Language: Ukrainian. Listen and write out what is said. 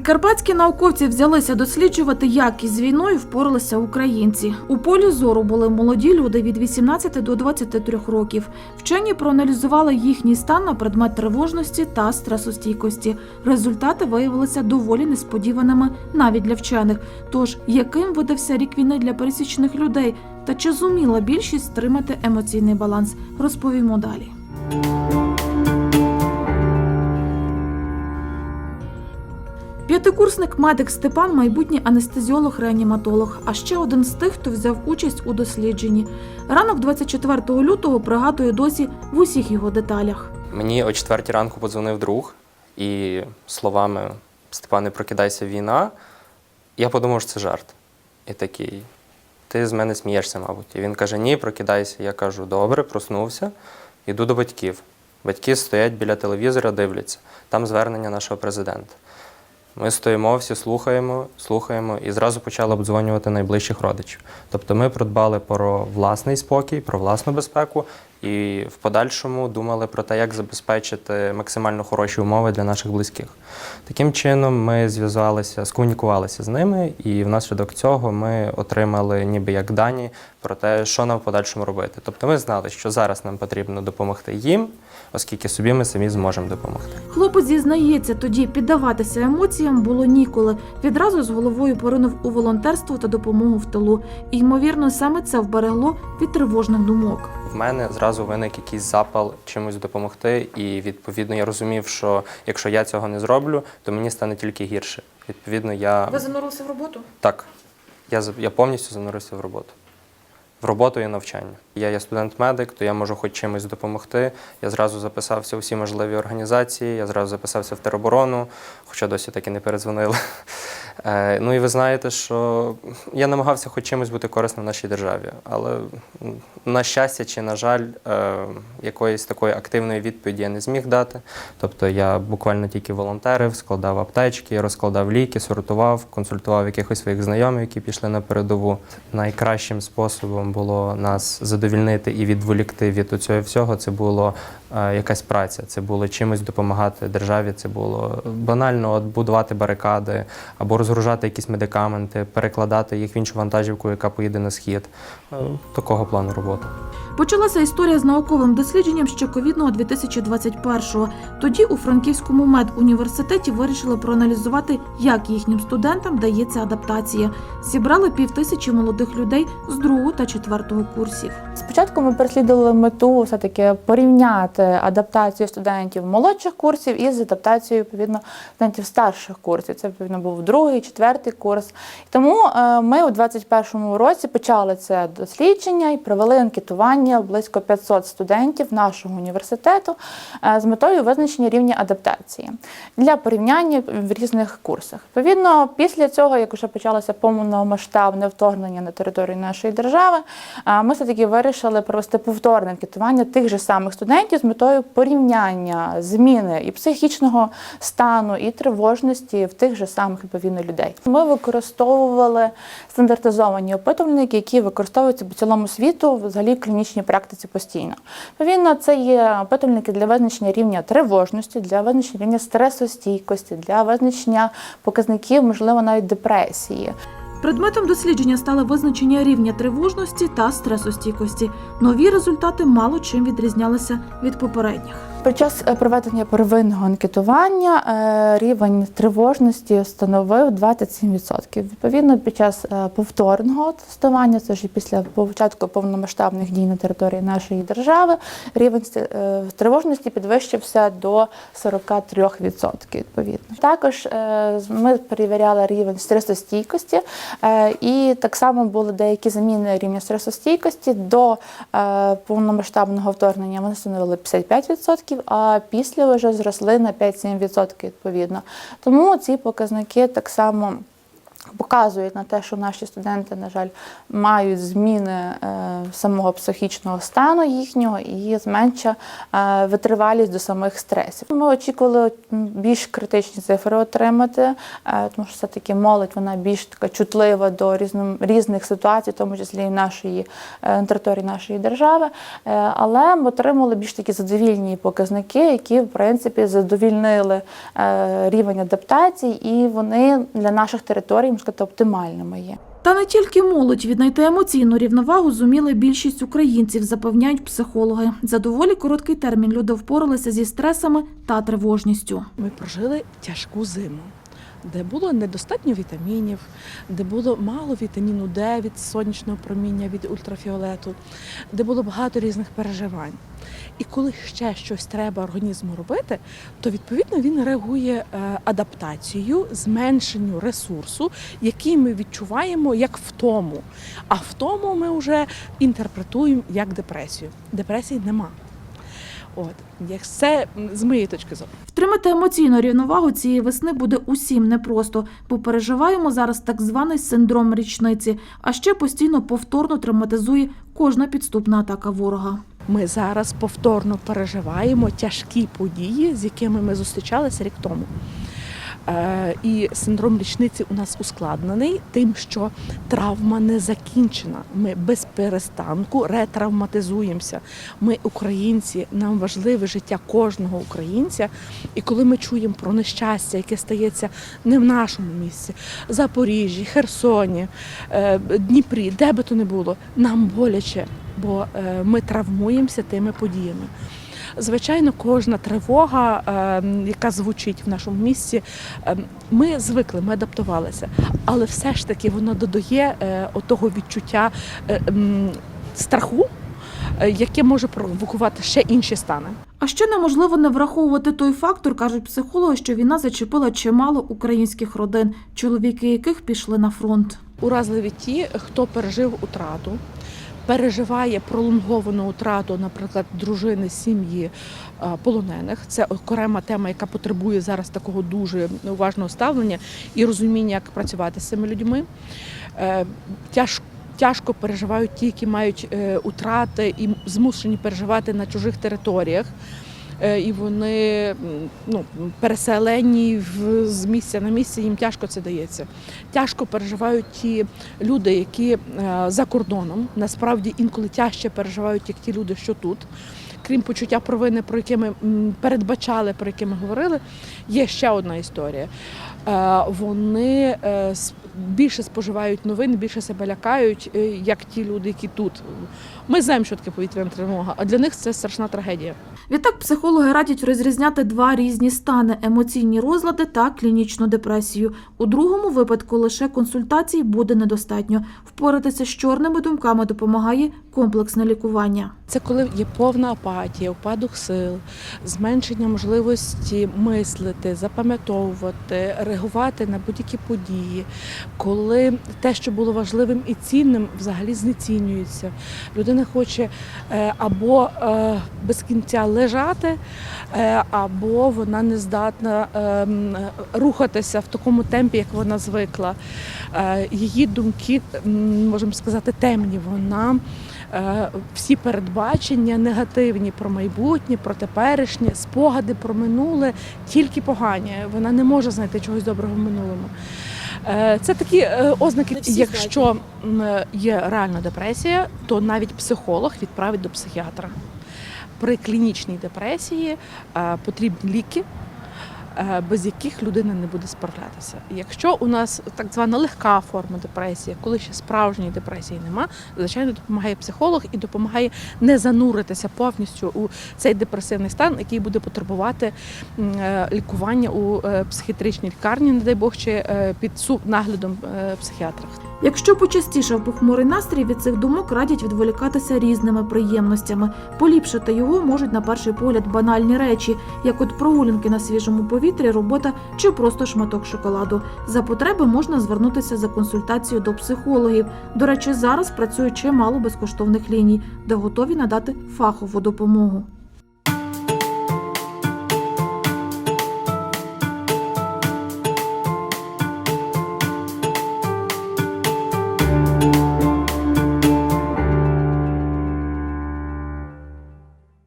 Прикарпатські науковці взялися досліджувати, як із війною впоралися українці. У полі зору були молоді люди від 18 до 23 років. Вчені проаналізували їхній стан на предмет тривожності та стресостійкості. Результати виявилися доволі несподіваними навіть для вчених. Тож, яким видався рік війни для пересічних людей, та чи зуміла більшість стримати емоційний баланс, розповімо далі. П'ятикурсник медик Степан, майбутній анестезіолог-реаніматолог, а ще один з тих, хто взяв участь у дослідженні. Ранок 24 лютого пригадує досі в усіх його деталях. Мені о четвертій ранку подзвонив друг і словами Степане, прокидайся війна. Я подумав, що це жарт. І такий, ти з мене смієшся, мабуть. І він каже: Ні, прокидайся. Я кажу, добре, проснувся, іду до батьків. Батьки стоять біля телевізора, дивляться. Там звернення нашого президента. Ми стоїмо, всі слухаємо, слухаємо і зразу почали обдзвонювати найближчих родичів. Тобто ми придбали про власний спокій, про власну безпеку і в подальшому думали про те, як забезпечити максимально хороші умови для наших близьких. Таким чином, ми зв'язалися, скомунікувалися з ними, і внаслідок цього ми отримали ніби як дані про те, що нам в подальшому робити. Тобто ми знали, що зараз нам потрібно допомогти їм, оскільки собі ми самі зможемо допомогти. Хлопець зізнається, тоді піддаватися емоціям було ніколи. Відразу з головою поринув у волонтерство та допомогу в тилу. І, ймовірно, саме це вберегло від тривожних думок. В мене зразу виник якийсь запал чимось допомогти, і відповідно я розумів, що якщо я цього не зроблю, то мені стане тільки гірше. Відповідно, я ви занурився в роботу? так, я, я повністю занурився в роботу. В роботу і навчання. Я є студент-медик, то я можу хоч чимось допомогти. Я зразу записався у всі можливі організації, я зразу записався в тероборону, хоча досі так і не передзвонили. Е, Ну і ви знаєте, що я намагався хоч чимось бути корисним в нашій державі. Але на щастя чи на жаль, е, якоїсь такої активної відповіді я не зміг дати. Тобто я буквально тільки волонтерив, складав аптечки, розкладав ліки, сортував, консультував якихось своїх знайомих, які пішли на передову. Найкращим способом було нас задовільнити і відволікти від цього всього. Це було е, якась праця, це було чимось допомагати державі. Це було банально от будувати барикади або розгружати якісь медикаменти, перекладати їх в іншу вантажівку, яка поїде на схід. Е, Такого плану роботи. Почалася історія з науковим дослідженням ще ковідного 2021-го. Тоді у Франківському медуніверситеті вирішили проаналізувати, як їхнім студентам дається адаптація. Зібрали півтисячі молодих людей з другого та четвертого курсів. Спочатку ми переслідували мету все-таки порівняти адаптацію студентів молодших курсів із адаптацією відповідно студентів старших курсів. Це відповідно був другий, четвертий курс. Тому е, ми у 2021 році почали це дослідження і провели анкетування близько 500 студентів нашого університету е, з метою визначення рівня адаптації для порівняння в різних курсах. Відповідно, після цього, як вже почалося повномасштабне вторгнення на територію нашої держави, ми все-таки вирішили провести повторне анкетування тих же самих студентів з метою порівняння зміни і психічного стану, і тривожності в тих же самих відповідно людей. Ми використовували стандартизовані опитувальники, які використовуються по цілому світу взагалі в клінічній практиці постійно. Відповідно, це є опитувальники для визначення рівня тривожності, для визначення рівня стресостійкості, для визначення показників, можливо, навіть депресії. Предметом дослідження стали визначення рівня тривожності та стресостійкості. Нові результати мало чим відрізнялися від попередніх. Під час е, проведення первинного анкетування е, рівень тривожності становив 27%. Відповідно, під час е, повторного тестування, це ж після початку повномасштабних дій на території нашої держави, рівень тривожності підвищився до 43%. Відповідно, також ми перевіряли рівень стресостійкості, і так само були деякі заміни рівня стресостійкості до повномасштабного вторгнення. Вони становили 55%, а після вже зросли на 5-7% відповідно. Тому ці показники так само. Показують на те, що наші студенти, на жаль, мають зміни е, самого психічного стану їхнього і зменша е, витривалість до самих стресів. Ми очікували більш критичні цифри отримати, е, тому що все-таки молодь вона більш така чутлива до різних ситуацій, в тому числі і нашої на території нашої держави. Але ми отримали більш такі задовільні показники, які в принципі задовільнили рівень адаптації, і вони для наших територій можна сказати, оптимальними є. Та не тільки молодь віднайти емоційну рівновагу зуміли більшість українців, запевняють психологи. За доволі короткий термін люди впоралися зі стресами та тривожністю. Ми прожили тяжку зиму, де було недостатньо вітамінів, де було мало вітаміну Д від сонячного проміння, від ультрафіолету, де було багато різних переживань. І коли ще щось треба організму робити, то відповідно він реагує е, адаптацією, зменшенню ресурсу, який ми відчуваємо як втому. А втому ми вже інтерпретуємо як депресію. Депресії нема. От, як це з моєї точки зору. Втримати емоційну рівновагу цієї весни буде усім непросто, бо переживаємо зараз так званий синдром річниці, а ще постійно повторно травматизує кожна підступна атака ворога. Ми зараз повторно переживаємо тяжкі події, з якими ми зустрічалися рік тому. Е, І синдром річниці у нас ускладнений тим, що травма не закінчена. Ми без перестанку ретравматизуємося. Ми українці, нам важливе життя кожного українця. І коли ми чуємо про нещастя, яке стається не в нашому місці, Запоріжжі, Херсоні, е, Дніпрі, де би то не було, нам боляче, бо е, ми травмуємося тими подіями. Звичайно, кожна тривога, е, яка звучить в нашому місті, е, ми звикли, ми адаптувалися, але все ж таки воно додає е, отого відчуття страху, яке може провокувати ще інші стани. А ще неможливо не враховувати той фактор, кажуть психологи, що війна зачепила чимало українських родин, чоловіки яких пішли на фронт. Уразливі ті, хто пережив утрату, переживає пролонговану утрату, наприклад, дружини сім'ї е, полонених. Це окрема тема, яка потребує зараз такого дуже уважного ставлення і розуміння, як працювати з цими людьми. Тяжко тяжко переживають ті, які мають е, утрати і змушені переживати на чужих територіях. Е, І вони ну, переселені в- з місця на місце, їм тяжко це дається. Тяжко переживають ті люди, які е, за кордоном. Насправді інколи тяжче переживають, як ті люди, що тут. Крім почуття провини, про яке ми передбачали, про яке ми говорили, є ще одна історія. Е, Вони е, більше споживають новин, більше себе лякають, е, як ті люди, які тут. Ми знаємо, що таке повітряна тривога, а для них це страшна трагедія. Відтак психологи радять розрізняти два різні стани емоційні розлади та клінічну депресію. У другому випадку лише консультацій буде недостатньо. Впоратися з чорними думками допомагає комплексне лікування. Це коли є повна апатія, упадок сил, зменшення можливості мислити, запам'ятовувати, реагувати на будь-які події, коли те, що було важливим і цінним, взагалі знецінюється. Людина хоче е, або е, без кінця лежати, е, або вона не здатна е, рухатися в такому темпі, як вона звикла. Її думки, можемо сказати, темні. Вона всі передбачення негативні про майбутнє, про теперішнє, спогади про минуле, тільки погані. Вона не може знайти чогось доброго в минулому. Е, Це такі е, ознаки, якщо є реальна депресія, то навіть психолог відправить до психіатра. При клінічній депресії е, потрібні ліки, е, без яких людина не буде справлятися. Якщо у нас так звана легка форма депресії, коли ще справжньої депресії нема, звичайно, допомагає психолог і допомагає не зануритися повністю у цей депресивний стан, який буде потребувати е, лікування у е, психіатричній лікарні, не дай Бог, чи е, під наглядом е, психіатра. Якщо почастішав похмурий настрій, від цих думок радять відволікатися різними приємностями. Поліпшити його можуть на перший погляд банальні речі, як от прогулянки на свіжому повітрі, робота чи просто шматок шоколаду. За потреби можна звернутися за консультацією до психологів. До речі, зараз працює чимало безкоштовних ліній, де готові надати фахову допомогу.